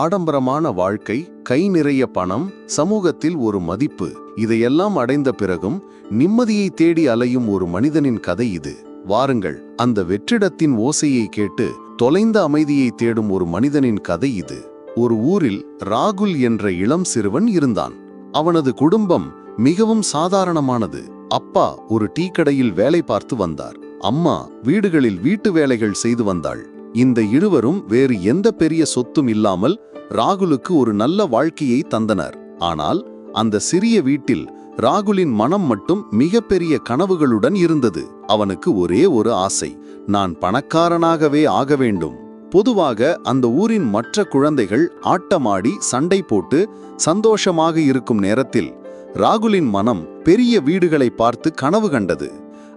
ஆடம்பரமான வாழ்க்கை கை நிறைய பணம் சமூகத்தில் ஒரு மதிப்பு இதையெல்லாம் அடைந்த பிறகும் நிம்மதியை தேடி அலையும் ஒரு மனிதனின் கதை இது. வாருங்கள் அந்த வெற்றிடத்தின் ஓசையை கேட்டு தொலைந்த அமைதியை தேடும் ஒரு மனிதனின் கதை இது. ஒரு ஊரில் ராகுல் என்ற இளம் சிறுவன் இருந்தான். அவனது குடும்பம் மிகவும் சாதாரணமானது. அப்பா ஒரு டீ கடையில் வேலை பார்த்து வந்தார். அம்மா வீடுகளில் வீட்டு வேலைகள் செய்து வந்தாள். இந்த இருவரும் வேறு எந்த பெரிய சொத்தும் இல்லாமல் ராகுலுக்கு ஒரு நல்ல வாழ்க்கையை தந்தனர். ஆனால் அந்த சிறிய வீட்டில் ராகுலின் மனம் மட்டும் மிகப்பெரிய கனவுகளுடன் இருந்தது. அவனுக்கு ஒரே ஒரு ஆசை நான் பணக்காரனாகவே ஆக வேண்டும். பொதுவாக அந்த ஊரின் மற்ற குழந்தைகள் ஆட்டமாடி சண்டை போட்டு சந்தோஷமாக இருக்கும் நேரத்தில் ராகுலின் மனம் பெரிய வீடுகளை பார்த்து கனவு கண்டது.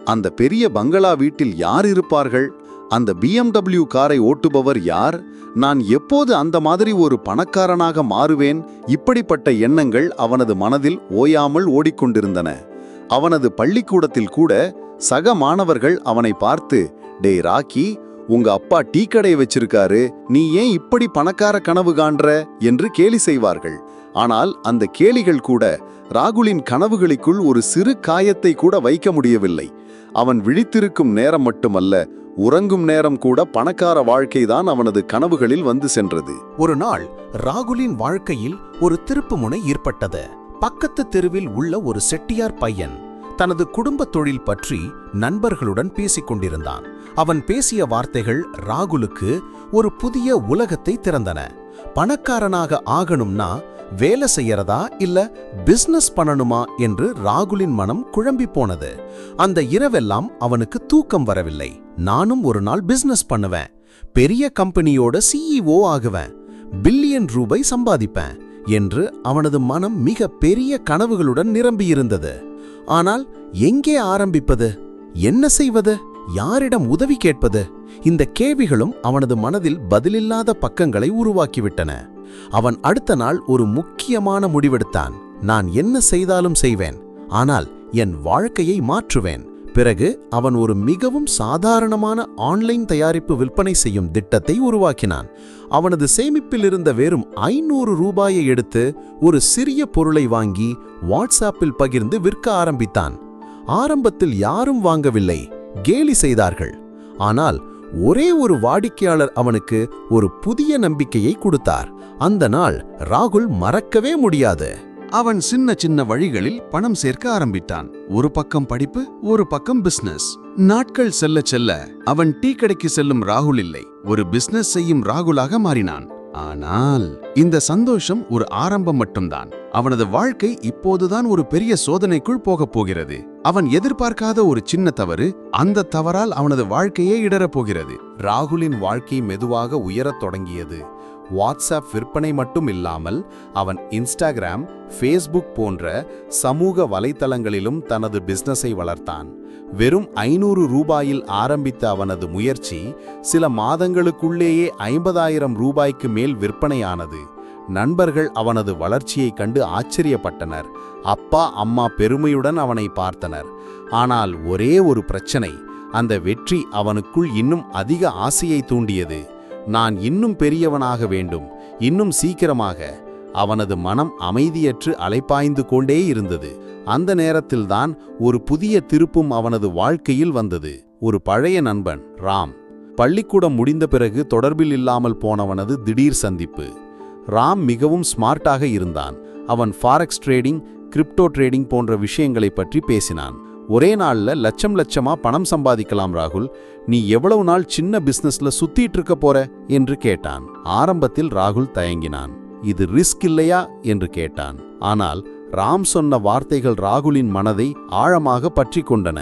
அந்த பெரிய பங்களா வீட்டில் யார் இருப்பார்கள்? அந்த பிஎம்டபிள்யூ காரை ஓட்டுபவர் யார்? நான் எப்போது அந்த மாதிரி ஒரு பணக்காரனாக மாறுவேன்? இப்படிப்பட்ட எண்ணங்கள் அவனது மனதில் ஓயாமல் ஓடிக்கொண்டிருந்தன. அவனது பள்ளிக்கூடத்தில் கூட சக மாணவர்கள் அவனை பார்த்து டேய் ராக்கி உங்க அப்பா டீ கடை வச்சிருக்காரு. நீ ஏன் இப்படி பணக்கார கனவு காண்ற? என்று கேலி செய்வார்கள். ஆனால் அந்த கேலிகள் கூட ராகுலின் கனவுகளுக்குள் ஒரு சிறு காயத்தை கூட வைக்க முடியவில்லை. அவன் விழித்திருக்கும் நேரம் மட்டுமல்ல உறங்கும் நேரம் கூட பணக்கார வாழ்க்கைதான் அவனது கனவுகளில் வந்து சென்றது. ஒரு நாள் ராகுலின் வாழ்க்கையில் ஒரு திருப்புமுனை ஏற்பட்டது. பக்கத்து தெருவில் உள்ள ஒரு செட்டியார் பையன் தனது குடும்ப தொழில் பற்றி நண்பர்களுடன் பேசிக் கொண்டிருந்தான். அவன் பேசிய வார்த்தைகள் ராகுலுக்கு ஒரு புதிய உலகத்தை திறந்தன. பணக்காரனாக ஆகணும்னா வேலை செய்யறதா இல்ல பிசினஸ் பண்ணணுமா என்று ராகுலின் மனம் குழம்பி போனது. அந்த இரவெல்லாம் அவனுக்கு தூக்கம் வரவில்லை. நானும் ஒரு நாள் பிசினஸ் பண்ணுவேன். பெரிய கம்பெனியோட சிஇஓ ஆகுவேன். பில்லியன் ரூபாய் சம்பாதிப்பேன் என்று அவனது மனம் மிக பெரிய கனவுகளுடன் நிரம்பியிருந்தது. ஆனால் எங்கே ஆரம்பிப்பது? என்ன செய்வது? யாரிடம் உதவி கேட்பது? இந்த கேள்விகளும் அவனது மனதில் பதிலில்லாத பக்கங்களை உருவாக்கிவிட்டன. அவன் அடுத்த நாள் ஒரு முக்கியமான முடிவெடுத்தான். நான் என்ன செய்தாலும் செய்வேன். ஆனால் என் வாழ்க்கையை மாற்றுவேன். பிறகு அவன் ஒரு மிகவும் சாதாரணமான ஆன்லைன் தயாரிப்பு விற்பனை செய்யும் திட்டத்தை உருவாக்கினான். அவனது சேமிப்பில் இருந்த வெறும் ஐநூறு ரூபாயை எடுத்து ஒரு சிறிய பொருளை வாங்கி வாட்ஸ்ஆப்பில் பகிர்ந்து விற்க ஆரம்பித்தான். ஆரம்பத்தில் யாரும் வாங்கவில்லை கேலி செய்தார்கள். ஆனால் ஒரே ஒரு வாடிக்கையாளர் அவனுக்கு ஒரு புதிய நம்பிக்கையை கொடுத்தார். அந்த நாள் ராகுல் மறக்கவே முடியாது. அவன் சின்ன சின்ன வழிகளில் பணம் சேர்க்க ஆரம்பித்தான். ஒரு பக்கம் படிப்பு ஒரு பக்கம் பிசினஸ் நாட்கள் செல்ல செல்ல அவன் டீ கடைக்கு செல்லும் ராகுல் இல்லை. ஒரு பிசினஸ் செய்யும் ராகுலாக மாறினான். ஆனால் இந்த சந்தோஷம் ஒரு ஆரம்பம் மட்டும்தான். அவனது வாழ்க்கை இப்போதுதான் ஒரு பெரிய சோதனைக்குள் போகப் போகிறது. அவன் எதிர்பார்க்காத ஒரு சின்ன தவறு அந்த தவறால் அவனது வாழ்க்கையே இடரப் போகிறது. ராகுலின் வாழ்க்கை மெதுவாக உயரத் தொடங்கியது. வாட்ஸ்அப் விற்பனை மட்டும் இல்லாமல் அவன் இன்ஸ்டாகிராம் ஃபேஸ்புக் போன்ற சமூக வலைத்தளங்களிலும் தனது பிசினஸை வளர்த்தான். வெறும் ஐநூறு ரூபாயில் ஆரம்பித்த அவனது முயற்சி சில மாதங்களுக்குள்ளேயே ஐம்பதாயிரம் ரூபாய்க்கு மேல் விற்பனையானது. நண்பர்கள் அவனது வளர்ச்சியைக் கண்டு ஆச்சரியப்பட்டனர். அப்பா அம்மா பெருமையுடன் அவனை பார்த்தனர். ஆனால் ஒரே ஒரு பிரச்சனை அந்த வெற்றி அவனுக்குள் இன்னும் அதிக ஆசையை தூண்டியது. நான் இன்னும் பெரியவனாக வேண்டும் இன்னும் சீக்கிரமாக. அவனது மனம் அமைதியற்று அலைப்பாய்ந்து கொண்டே இருந்தது. அந்த நேரத்தில்தான் ஒரு புதிய திருப்பும் அவனது வாழ்க்கையில் வந்தது. ஒரு பழைய நண்பன் ராம். பள்ளிக்கூடம் முடிந்த பிறகு தொடர்பில் இல்லாமல் போனவனது திடீர் சந்திப்பு. ராம் மிகவும் ஸ்மார்ட்டாக இருந்தான். அவன் ஃபாரெக்ஸ் ட்ரேடிங் கிரிப்டோ ட்ரேடிங் போன்ற விஷயங்களை பற்றி பேசினான். ஒரே நாள்ல லட்சம் லட்சமா பணம் சம்பாதிக்கலாம் ராகுல். நீ எவ்வளவு நாள் சின்ன பிசினஸ்ல சுத்திட்டு இருக்க போற? என்று கேட்டான். ஆரம்பத்தில் ராகுல் தயங்கினான். இது ரிஸ்க் இல்லையா? என்று கேட்டான். ஆனால் ராம் சொன்ன வார்த்தைகள் ராகுலின் மனதை ஆழமாக பற்றி கொண்டன.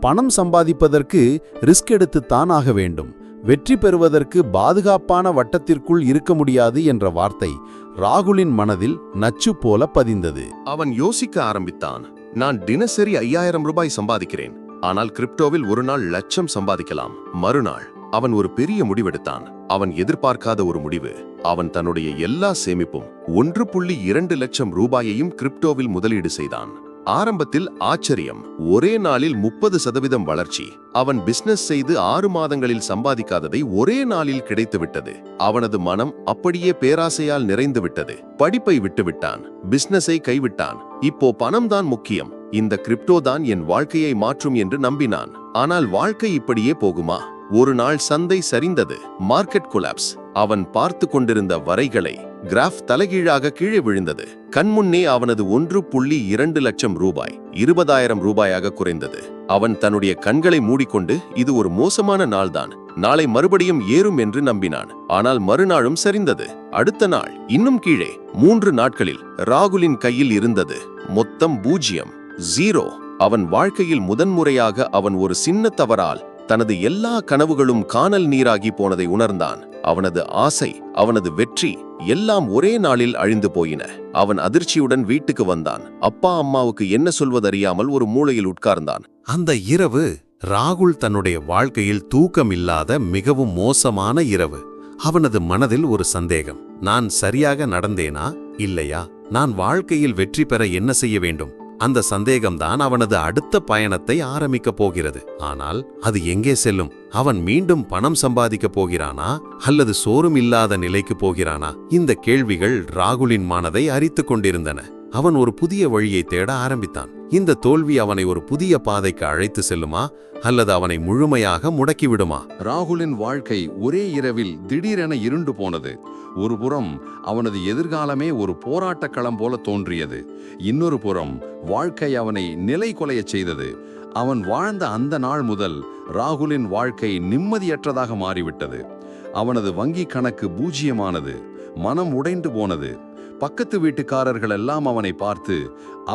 பணம் சம்பாதிப்பதற்கு ரிஸ்க் எடுத்துத்தான் ஆக வேண்டும். வெற்றி பெறுவதற்கு பாதுகாப்பான வட்டத்திற்குள் இருக்க முடியாது என்ற வார்த்தை ராகுலின் மனதில் நச்சு போல பதிந்தது. அவன் யோசிக்க ஆரம்பித்தான். நான் தினசரி ஐயாயிரம் ரூபாய் சம்பாதிக்கிறேன். ஆனால் கிரிப்டோவில் ஒரு நாள் லட்சம் சம்பாதிக்கலாம். மறுநாள் அவன் ஒரு பெரிய முடிவெடுத்தான். அவன் எதிர்பார்க்காத ஒரு முடிவு. அவன் தன்னுடைய எல்லா சேமிப்பும் ஒன்று புள்ளி இரண்டு லட்சம் ரூபாயையும் கிரிப்டோவில் முதலீடு செய்தான். ஆரம்பத்தில் ஆச்சரியம். ஒரே நாளில் முப்பது சதவீதம் வளர்ச்சி. அவன் பிசினஸ் செய்து ஆறு மாதங்களில் சம்பாதிக்காததை ஒரே நாளில் கிடைத்துவிட்டது. அவனது மனம் அப்படியே பேராசையால் நிறைந்து விட்டது படிப்பை விட்டுவிட்டான். பிசினஸை கைவிட்டான். இப்போ பணம்தான் முக்கியம். இந்த கிரிப்டோ தான் என் வாழ்க்கையை மாற்றும் என்று நம்பினான். ஆனால் வாழ்க்கை இப்படியே போகுமா? ஒரு நாள் சந்தை சரிந்தது. மார்க்கெட் கொலாப்ஸ் அவன் பார்த்து கொண்டிருந்த வரைகளை கிராஃப் தலைகீழாக கீழே விழுந்தது. கண்முன்னே அவனது ஒன்று புள்ளி இரண்டு லட்சம் ரூபாய் இருபதாயிரம் ரூபாயாக குறைந்தது. அவன் தன்னுடைய கண்களை மூடிக்கொண்டு இது ஒரு மோசமான நாள்தான் நாளை மறுபடியும் ஏறும் என்று நம்பினான். ஆனால் மறுநாளும் சரிந்தது. அடுத்த நாள் இன்னும் கீழே மூன்று நாட்களில் ராகுலின் கையில் இருந்தது. மொத்தம் பூஜ்ஜியம் ஜீரோ. அவன் வாழ்க்கையில் முதன்முறையாக அவன் ஒரு சின்ன தவறால் தனது எல்லா கனவுகளும் காணல் நீராகி போனதை உணர்ந்தான். அவனது ஆசை அவனது வெற்றி எல்லாம் ஒரே நாளில் அழிந்து போயின. அவன் அதிர்ச்சியுடன் வீட்டுக்கு வந்தான். அப்பா அம்மாவுக்கு என்ன சொல்வதறியாமல் ஒரு மூலையில் உட்கார்ந்தான். அந்த இரவு ராகுல் தன்னுடைய வாழ்க்கையில் தூக்கம் இல்லாத மிகவும் மோசமான இரவு. அவனது மனதில் ஒரு சந்தேகம். நான் சரியாக நடந்தேனா? இல்லையா? நான் வாழ்க்கையில் வெற்றி பெற என்ன செய்ய வேண்டும்? அந்த சந்தேகம்தான் அவனது அடுத்த பயணத்தை ஆரம்பிக்கப் போகிறது. ஆனால் அது எங்கே செல்லும்? அவன் மீண்டும் பணம் சம்பாதிக்கப் போகிறானா? அல்லது சோறும் இல்லாத நிலைக்கு போகிறானா? இந்த கேள்விகள் ராகுலின் மனதை அரித்துக் கொண்டிருந்தன. அவன் ஒரு புதிய வழியை தேட ஆரம்பித்தான். இந்த தோல்வி அவனை ஒரு புதிய பாதைக்கு அழைத்து செல்லுமா? அல்லது அவனை முழுமையாக முடக்கிவிடுமா? ராகுலின் வாழ்க்கை ஒரே இரவில் திடீரென இருண்டு போனது. ஒரு புறம் அவனது எதிர்காலமே ஒரு போராட்டக் களம் போல தோன்றியது. இன்னொரு புறம் வாழ்க்கை அவனை நிலை கொலையச் செய்தது. அவன் வாழ்ந்த அந்த நாள் முதல் ராகுலின் வாழ்க்கை நிம்மதியற்றதாக மாறிவிட்டது. அவனது வங்கி கணக்கு பூஜ்யமானது மனம் உடைந்து போனது. பக்கத்து வீட்டுக்காரர்கள் எல்லாம் அவனை பார்த்து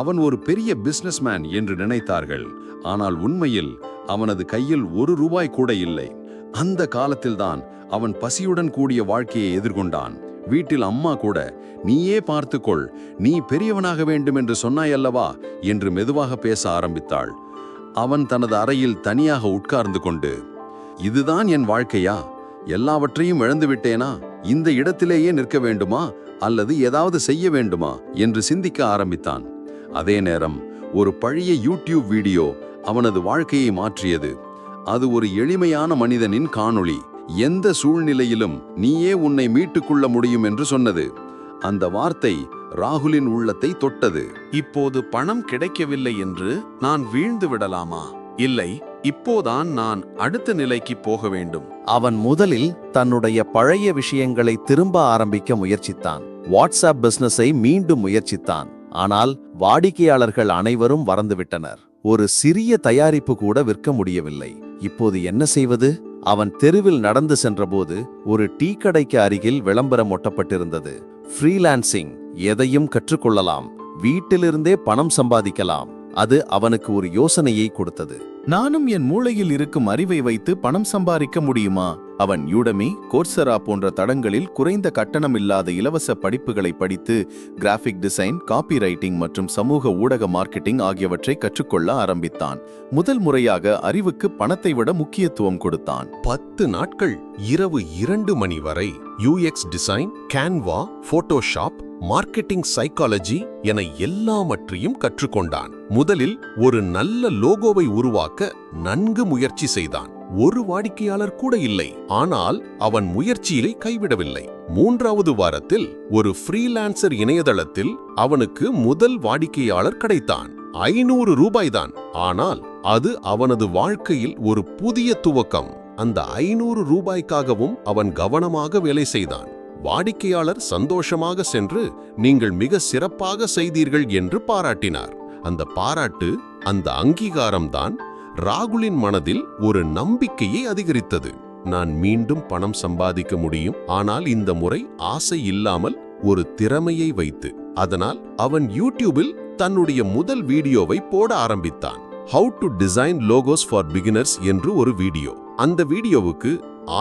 அவன் ஒரு பெரிய பிசினஸ்மேன் என்று நினைத்தார்கள். ஆனால் உண்மையில் அவனது கையில் ஒரு ரூபாய் கூட இல்லை. அந்த காலத்தில்தான் அவன் பசியுடன் கூடிய வாழ்க்கையை எதிர்கொண்டான். வீட்டில் அம்மா கூட நீயே பார்த்துக்கொள் நீ பெரியவனாக வேண்டும் என்று சொன்னாயல்லவா என்று மெதுவாக பேச ஆரம்பித்தாள். அவன் தனது அறையில் தனியாக உட்கார்ந்து கொண்டு இதுதான் என் வாழ்க்கையா? எல்லாவற்றையும் இழந்து விட்டேனா இந்த இடத்திலேயே நிற்க வேண்டுமா? அல்லது ஏதாவது செய்ய வேண்டுமா என்று சிந்திக்க ஆரம்பித்தான். அதே நேரம் ஒரு பழைய யூடியூப் வீடியோ அவனது வாழ்க்கையை மாற்றியது. அது ஒரு எளிமையான மனிதனின் காணொளி. எந்த சூழ்நிலையிலும் நீயே உன்னை மீட்டுக்கொள்ள முடியும் என்று சொன்னது. அந்த வார்த்தை ராகுலின் உள்ளத்தை தொட்டது. இப்போது பணம் கிடைக்கவில்லை என்று நான் வீழ்ந்து விடலாமா? இல்லை இப்போதான் நான் அடுத்த நிலைக்கு போக வேண்டும். அவன் முதலில் தன்னுடைய பழைய விஷயங்களை திரும்ப ஆரம்பிக்க முயற்சித்தான். வாட்ஸ்அப் பிசினஸை மீண்டும் முயற்சித்தான். ஆனால் வாடிக்கையாளர்கள் அனைவரும் மறந்துவிட்டனர். ஒரு சிறிய தயாரிப்பு கூட விற்க முடியவில்லை. இப்போது என்ன செய்வது? அவன் தெருவில் நடந்து சென்றபோது ஒரு டீ கடைக்கு அருகில் விளம்பரம் ஒட்டப்பட்டிருந்தது. ஃப்ரீலான்சிங் எதையும் கற்றுக்கொள்ளலாம். வீட்டிலிருந்தே பணம் சம்பாதிக்கலாம். அது அவனுக்கு ஒரு யோசனையை கொடுத்தது. நானும் என் மூளையில் இருக்கும் அறிவை வைத்து பணம் சம்பாதிக்க முடியுமா அவன் யூடமி கோர்சரா போன்ற தடங்களில் குறைந்த கட்டணம் இல்லாத இலவச படிப்புகளை படித்து கிராஃபிக் டிசைன் காப்பி ரைட்டிங் மற்றும் சமூக ஊடக மார்க்கெட்டிங் ஆகியவற்றை கற்றுக்கொள்ள ஆரம்பித்தான். முதல் முறையாக அறிவுக்கு பணத்தை விட முக்கியத்துவம் கொடுத்தான். பத்து நாட்கள் இரவு இரண்டு மணி வரை UX design Canva Photoshop marketing psychology என எல்லாவற்றையும் கற்றுக்கொண்டான். முதலில் ஒரு நல்ல லோகோவை உருவாக்க நன்கு முயற்சி செய்தான். ஒரு வாடிக்கையாளர் கூட இல்லை. ஆனால் அவன் முயற்சியிலே கைவிடவில்லை. மூன்றாவது வாரத்தில் ஒரு ஃப்ரீலான்சர் இணையதளத்தில் அவனுக்கு முதல் வாடிக்கையாளர் கிடைத்தான். ஐநூறு ரூபாய்தான். ஆனால் அது அவனது வாழ்க்கையில் ஒரு புதிய துவக்கம். அந்த ஐநூறு ரூபாய்க்காகவும் அவன் கவனமாக வேலை செய்தான். வாடிக்கையாளர் சந்தோஷமாக சென்று நீங்கள் மிக சிறப்பாக செய்தீர்கள் என்று பாராட்டினார். அந்த பாராட்டு அந்த அங்கீகாரம்தான் ராகுலின் மனதில் ஒரு நம்பிக்கையை அதிகரித்தது. நான் மீண்டும் பணம் சம்பாதிக்க முடியும். ஆனால் இந்த முறை ஆசை இல்லாமல் ஒரு திறமையை வைத்து அதனால் அவன் யூடியூபில் தன்னுடைய முதல் வீடியோவை போட ஆரம்பித்தான். How to design logos for beginners என்று ஒரு வீடியோ. அந்த வீடியோவுக்கு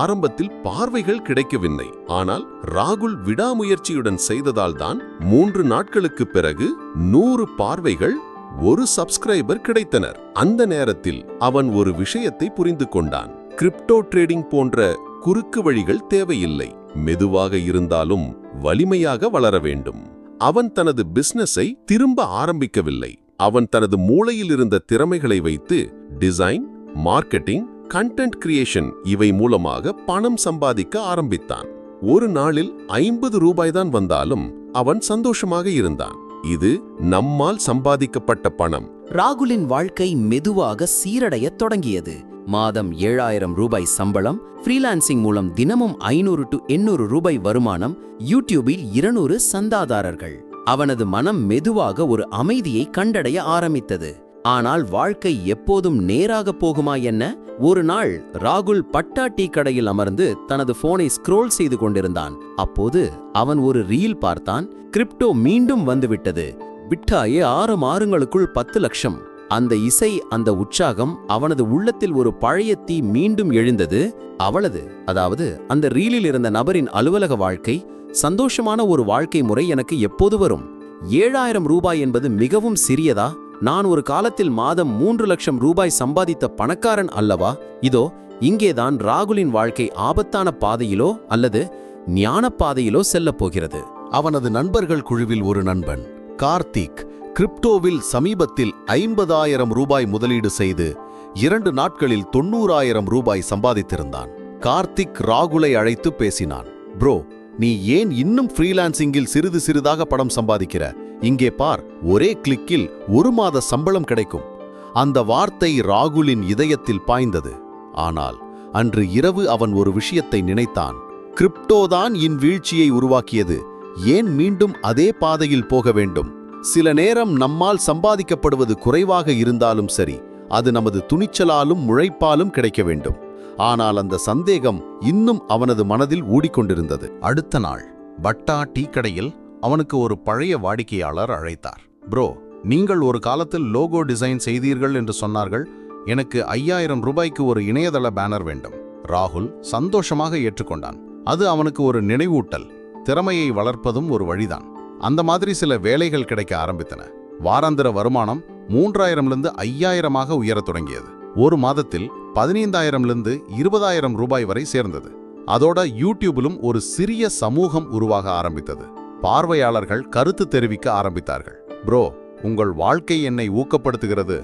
ஆரம்பத்தில் பார்வைகள் கிடைக்கவில்லை. ஆனால் ராகுல் விடாமுயற்சியுடன் செய்ததால் தான் மூன்று நாட்களுக்கு பிறகு நூறு பார்வைகள் ஒரு சப்ஸ்கிரைபர் கிடைத்தனர். அந்த நேரத்தில் அவன் ஒரு விஷயத்தை புரிந்து கொண்டான். கிரிப்டோ ட்ரேடிங் போன்ற குறுக்கு வழிகள் தேவையில்லை. மெதுவாக இருந்தாலும் வலிமையாக வளர வேண்டும். அவன் தனது பிசினஸை திரும்ப ஆரம்பிக்கவில்லை. அவன் தனது மூளையில் இருந்த திறமைகளை வைத்து டிசைன் மார்க்கெட்டிங் கண்டென்ட் கிரியேஷன் இவை மூலமாக பணம் சம்பாதிக்க ஆரம்பித்தான். ஒரு நாளில் ஐம்பது ரூபாய் தான் வந்தாலும் அவன் சந்தோஷமாக இருந்தான். இது நம்மால் சம்பாதிக்கப்பட்ட பணம். ராகுலின் வாழ்க்கை மெதுவாக சீரடையத் தொடங்கியது. மாதம் ஏழாயிரம் ரூபாய் சம்பளம் ஃப்ரீலான்சிங் மூலம் தினமும் ஐநூறு டு எண்ணூறு ரூபாய் வருமானம் யூடியூபில் இருநூறு சந்தாதாரர்கள். அவனது மனம் மெதுவாக ஒரு அமைதியை கண்டடைய ஆரம்பித்தது. ஆனால் வாழ்க்கை எப்போதும் நேராக போகுமா என்ன? ஒரு நாள் ராகுல் பட்டா டீ கடையில் அமர்ந்து தனது போனை ஸ்க்ரோல் செய்து கொண்டிருந்தான். அப்போது அவன் ஒரு ரீல் பார்த்தான். கிரிப்டோ மீண்டும் வந்துவிட்டது. விட்டாயே ஆறு மாதங்களுக்குள் பத்து லட்சம். அந்த இசை அந்த உற்சாகம் அவனது உள்ளத்தில் ஒரு பழைய தீ மீண்டும் எழுந்தது. அவளது அதாவது அந்த ரீலில் இருந்த நபரின் அலுவலக வாழ்க்கை சந்தோஷமான ஒரு வாழ்க்கை முறை எனக்கு எப்போது வரும்? ஏழாயிரம் ரூபாய் என்பது மிகவும் சிறியதா? நான் ஒரு காலத்தில் மாதம் மூன்று லட்சம் ரூபாய் சம்பாதித்த பணக்காரன் அல்லவா? இதோ இங்கேதான் ராகுலின் வாழ்க்கை ஆபத்தான பாதையிலோ அல்லது ஞான பாதையிலோ செல்லப் போகிறது. அவனது நண்பர்கள் குழுவில் ஒரு நண்பன் கார்த்திக் கிரிப்டோவில் சமீபத்தில் ஐம்பதாயிரம் ரூபாய் முதலீடு செய்து இரண்டு நாட்களில் தொண்ணூறாயிரம் ரூபாய் சம்பாதித்திருந்தான். கார்த்திக் ராகுலை அழைத்து பேசினான் ப்ரோ நீ ஏன் இன்னும் ஃப்ரீலான்சிங்கில் சிறிது சிறிதாக படம் சம்பாதிக்கிற? இங்கே பார் ஒரே கிளிக்கில் ஒரு மாத சம்பளம் கிடைக்கும். அந்த வார்த்தை ராகுலின் இதயத்தில் பாய்ந்தது. ஆனால் அன்று இரவு அவன் ஒரு விஷயத்தை நினைத்தான். கிரிப்டோதான் இன் வீழ்ச்சியை உருவாக்கியது. ஏன் மீண்டும் அதே பாதையில் போக வேண்டும்? சில நேரம் நம்மால் சம்பாதிக்கப்படுவது குறைவாக இருந்தாலும் சரி அது நமது துணிச்சலாலும் முழைப்பாலும் கிடைக்க வேண்டும். ஆனால் அந்த சந்தேகம் இன்னும் அவனது மனதில் ஊடிக்கொண்டிருந்தது. அடுத்த நாள் பட்டா டீ கடையில் அவனுக்கு ஒரு பழைய வாடிக்கையாளர் அழைத்தார். ப்ரோ நீங்கள் ஒரு காலத்தில் லோகோ டிசைன் செய்தீர்கள் என்று சொன்னார்கள். எனக்கு ஐயாயிரம் ரூபாய்க்கு ஒரு இணையதள பேனர் வேண்டும். ராகுல் சந்தோஷமாக ஏற்றுக்கொண்டான். அது அவனுக்கு ஒரு நினைவூட்டல். திறமையை வளர்ப்பதும் ஒரு வழிதான். அந்த மாதிரி சில வேலைகள் கிடைக்க ஆரம்பித்தன. வாராந்திர வருமானம் மூன்றாயிரம்லிருந்து ஐயாயிரமாக உயரத் தொடங்கியது. ஒரு மாதத்தில் பதினைந்தாயிரம்லிருந்து இருபதாயிரம் ரூபாய் வரை சேர்ந்தது. அதோட யூடியூபிலும் ஒரு சிறிய சமூகம் உருவாக ஆரம்பித்தது. பார்வையாளர்கள் கருத்து தெரிவிக்க ஆரம்பித்தார்கள். ப்ரோ உங்கள் வாழ்க்கை என்னை ஊக்கப்படுத்துகிறது.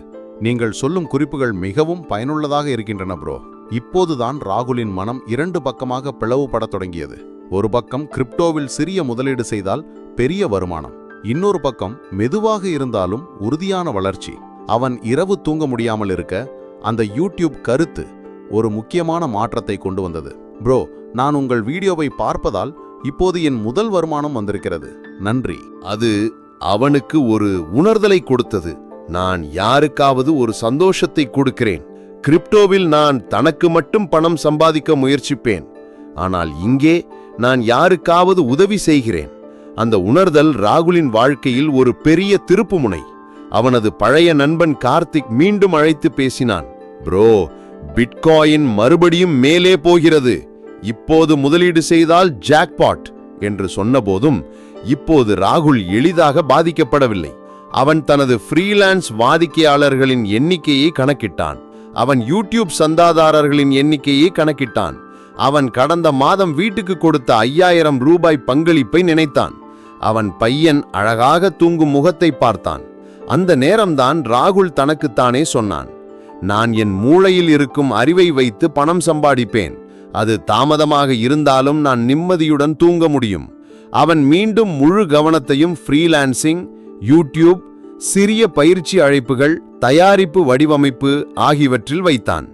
நீங்கள் சொல்லும் குறிப்புகள் மிகவும் பயனுள்ளதாக இருக்கின்றன ப்ரோ. இப்போதுதான் ராகுலின் மனம் இரண்டு பக்கமாக பிளவுபடத் தொடங்கியது. ஒரு பக்கம் கிரிப்டோவில் சிறிய முதலீடு செய்தால் பெரிய வருமானம். இன்னொரு பக்கம் மெதுவாக இருந்தாலும் உறுதியான வளர்ச்சி. அவன் இரவு தூங்க முடியாமல் இருக்க அந்த யூடியூப் கருத்து ஒரு முக்கியமான மாற்றத்தை கொண்டு வந்தது. ப்ரோ நான் உங்கள் வீடியோவை பார்ப்பதால் இப்போது என் முதல் வருமானம் வந்திருக்கிறது. நன்றி. அது அவனுக்கு ஒரு உணர்தலை கொடுத்தது. நான் யாருக்காவது ஒரு சந்தோஷத்தை கொடுக்கிறேன். கிரிப்டோவில் நான் தனக்கு மட்டும் பணம் சம்பாதிக்க முயற்சிப்பேன். ஆனால் இங்கே நான் யாருக்காவது உதவி செய்கிறேன். அந்த உணர்தல் ராகுலின் வாழ்க்கையில் ஒரு பெரிய திருப்புமுனை. அவனது பழைய நண்பன் கார்த்திக் மீண்டும் அழைத்து பேசினான். ப்ரோ பிட்காயின் மறுபடியும் மேலே போகிறது. இப்போது முதலீடு செய்தால் ஜாக்பாட் என்று சொன்னபோதும் இப்போது ராகுல் எளிதாக பாதிக்கப்படவில்லை. அவன் தனது ஃப்ரீலான்ஸ் வாடிக்கையாளர்களின் எண்ணிக்கையை கணக்கிட்டான். அவன் யூடியூப் சந்தாதாரர்களின் எண்ணிக்கையை கணக்கிட்டான். அவன் கடந்த மாதம் வீட்டுக்கு கொடுத்த ஐயாயிரம் ரூபாய் பங்களிப்பை நினைத்தான். அவன் பையன் அழகாக தூங்கும் முகத்தை பார்த்தான். அந்த நேரம்தான் ராகுல் தனக்குத்தானே சொன்னான். நான் என் மூளையில் இருக்கும் அறிவை வைத்து பணம் சம்பாதிப்பேன். அது தாமதமாக இருந்தாலும் நான் நிம்மதியுடன் தூங்க முடியும். அவன் மீண்டும் முழு கவனத்தையும் ஃப்ரீலான்சிங் யூடியூப் சிறிய பயிற்சி அழைப்புகள் தயாரிப்பு வடிவமைப்பு ஆகியவற்றில் வைத்தான்.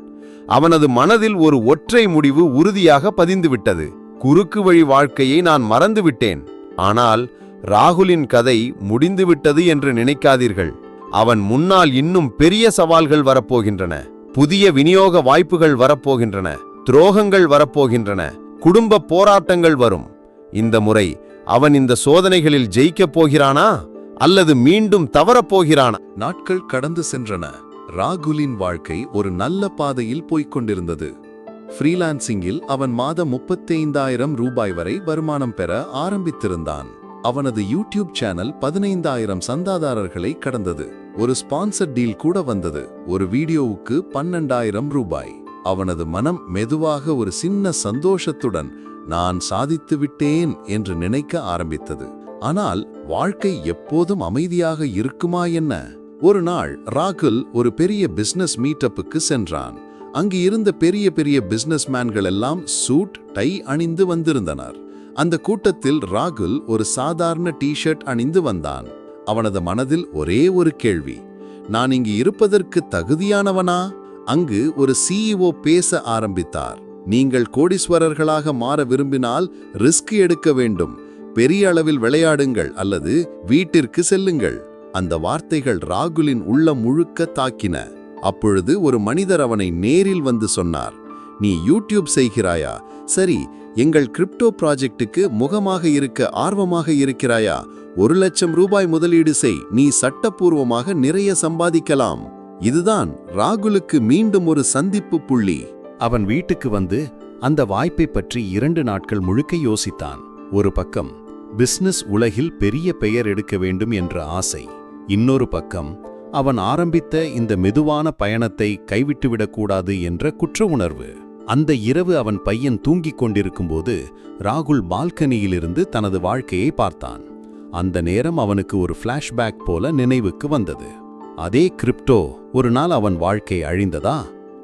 அவனது மனதில் ஒரு ஒற்றை முடிவு உறுதியாக பதிந்துவிட்டது. குறுக்கு வழி வாழ்க்கையை நான் மறந்துவிட்டேன். ஆனால் ராகுலின் கதை முடிந்துவிட்டது என்று நினைக்காதீர்கள். அவன் முன்னால் இன்னும் பெரிய சவால்கள் வரப்போகின்றன. புதிய விநியோக வாய்ப்புகள் வரப்போகின்றன. துரோகங்கள் வரப்போகின்றன. குடும்ப போராட்டங்கள் வரும். இந்த முறை அவன் இந்த சோதனைகளில் ஜெயிக்கப் போகிறானா? அல்லது மீண்டும் தவறப் போகிறானா? நாட்கள் கடந்து சென்றன. ராகுலின் வாழ்க்கை ஒரு நல்ல பாதையில் போய்க் கொண்டிருந்தது. ஃப்ரீலான்சிங்கில் அவன் மாதம் முப்பத்தைந்தாயிரம் ரூபாய் வரை வருமானம் பெற ஆரம்பித்திருந்தான். அவனது யூடியூப் சேனல் பதினைந்தாயிரம் சந்தாதாரர்களை கடந்தது. ஒரு ஸ்பான்சர் டீல் கூட வந்தது. ஒரு வீடியோவுக்கு பன்னெண்டாயிரம் ரூபாய். அவனது மனம் மெதுவாக ஒரு சின்ன சந்தோஷத்துடன் நான் சாதித்து விட்டேன் என்று நினைக்க ஆரம்பித்தது. ஆனால் வாழ்க்கை எப்போதும் அமைதியாக இருக்குமா என்ன? ஒரு நாள் ராகுல் ஒரு பெரிய பிசினஸ் மீட்டப்புக்கு சென்றான். அங்கு இருந்த பெரிய பெரிய பிசினஸ்மேன்கள் எல்லாம் சூட் டை அணிந்து வந்திருந்தனர். அந்த கூட்டத்தில் ராகுல் ஒரு சாதாரண டிஷர்ட் அணிந்து வந்தான். அவனது மனதில் ஒரே ஒரு கேள்வி நான் இங்கு இருப்பதற்கு தகுதியானவனா? அங்கு ஒரு சிஇஓ பேச ஆரம்பித்தார். நீங்கள் கோடீஸ்வரர்களாக மாற விரும்பினால் ரிஸ்க் எடுக்க வேண்டும். பெரிய அளவில் விளையாடுங்கள் அல்லது வீட்டிற்கு செல்லுங்கள். அந்த வார்த்தைகள் ராகுலின் உள்ள முழுக்க தாக்கின. அப்பொழுது ஒரு மனிதர் அவனை நேரில் வந்து சொன்னார். நீ யூடியூப் செய்கிறாயா? சரி எங்கள் கிரிப்டோ ப்ராஜெக்டுக்கு முகமாக இருக்க ஆர்வமாக இருக்கிறாயா? ஒரு லட்சம் ரூபாய் முதலீடு செய். நீ சட்டப்பூர்வமாக நிறைய சம்பாதிக்கலாம். இதுதான் ராகுலுக்கு மீண்டும் ஒரு சந்திப்பு புள்ளி. அவன் வீட்டுக்கு வந்து அந்த வாய்ப்பை பற்றி இரண்டு நாட்கள் முழுக்க யோசித்தான். ஒரு பக்கம் பிசினஸ் உலகில் பெரிய பெயர் எடுக்க வேண்டும் என்ற ஆசை. இன்னொரு பக்கம் அவன் ஆரம்பித்த இந்த மெதுவான பயணத்தை கைவிட்டுவிடக்கூடாது என்ற குற்ற உணர்வு. அந்த இரவு அவன் பையன் தூங்கிக் கொண்டிருக்கும்போது ராகுல் பால்கனியிலிருந்து தனது வாழ்க்கையை பார்த்தான். அந்த நேரம் அவனுக்கு ஒரு ஃப்ளாஷ்பேக் போல நினைவுக்கு வந்தது. அதே கிரிப்டோ ஒரு நாள் அவன் வாழ்க்கை அழிந்ததா?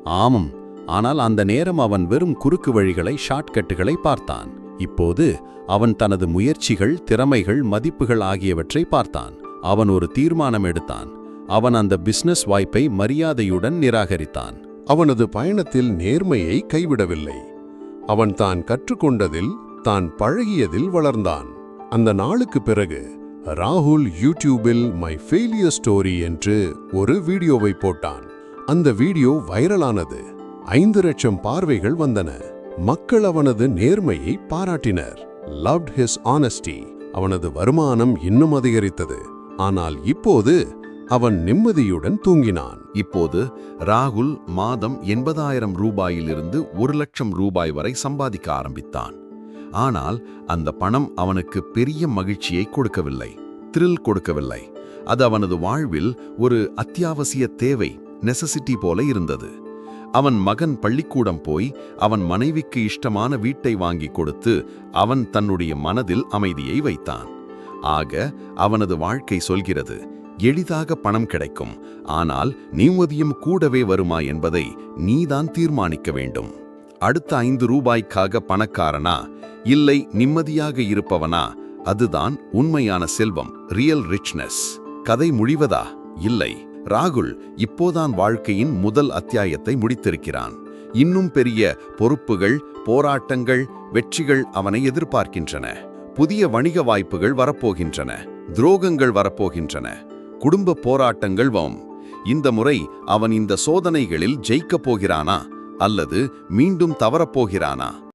ஆமாம். ஆனால் அந்த நேரம் அவன் வெறும் குறுக்கு வழிகளை ஷார்ட்கட்டுகளை பார்த்தான். இப்போது அவன் தனது முயற்சிகள் திறமைகள் மதிப்புகள் ஆகியவற்றை பார்த்தான். அவன் ஒரு தீர்மானம் எடுத்தான். அவன் அந்த பிசினஸ் வாய்ப்பை மரியாதையுடன் நிராகரித்தான். அவனது பயணத்தில் நேர்மையை கைவிடவில்லை. அவன் தான் கற்றுக்கொண்டதில் தான் பழகியதில் வளர்ந்தான். அந்த நாளுக்கு பிறகு ராகுல் யூடியூபில் மை ஃபெயிலியர் ஸ்டோரி என்று ஒரு வீடியோவை போட்டான். அந்த வீடியோ வைரலானது. ஐந்து லட்சம் பார்வைகள் வந்தன. மக்கள் அவனது நேர்மையை பாராட்டினர். லவ்ட் ஹிஸ் ஆனஸ்டி அவனது வருமானம் இன்னும் அதிகரித்தது. ஆனால் இப்போது அவன் நிம்மதியுடன் தூங்கினான். இப்போது ராகுல் மாதம் எண்பதாயிரம் ரூபாயிலிருந்து ஒரு லட்சம் ரூபாய் வரை சம்பாதிக்க ஆரம்பித்தான். ஆனால் அந்த பணம் அவனுக்கு பெரிய மகிழ்ச்சியை கொடுக்கவில்லை த்ரில் கொடுக்கவில்லை. அது அவனது வாழ்வில் ஒரு அத்தியாவசிய தேவை நெசசிட்டி போல இருந்தது. அவன் மகன் பள்ளிக்கூடம் போய் அவன் மனைவிக்கு இஷ்டமான வீட்டை வாங்கி கொடுத்து அவன் தன்னுடைய மனதில் அமைதியை வைத்தான். ஆக அவனது வாழ்க்கை சொல்கிறது எளிதாக பணம் கிடைக்கும் ஆனால் நிம்மதியும் கூடவே வருமா என்பதை நீதான் தீர்மானிக்க வேண்டும். அடுத்த ஐந்து ரூபாய்க்காக பணக்காரனா? இல்லை நிம்மதியாக இருப்பவனா? அதுதான் உண்மையான செல்வம் ரியல் ரிச்னஸ் கதை முடிவதா? இல்லை. ராகுல் இப்போதான் வாழ்க்கையின் முதல் அத்தியாயத்தை முடித்திருக்கிறான். இன்னும் பெரிய பொறுப்புகள் போராட்டங்கள் வெற்றிகள் அவனை எதிர்பார்க்கின்றன. புதிய வணிக வாய்ப்புகள் வரப்போகின்றன. துரோகங்கள் வரப்போகின்றன. குடும்ப போராட்டங்கள் வம். இந்த முறை அவன் இந்த சோதனைகளில் ஜெயிக்கப் போகிறானா? அல்லது மீண்டும் தவறப்போகிறானா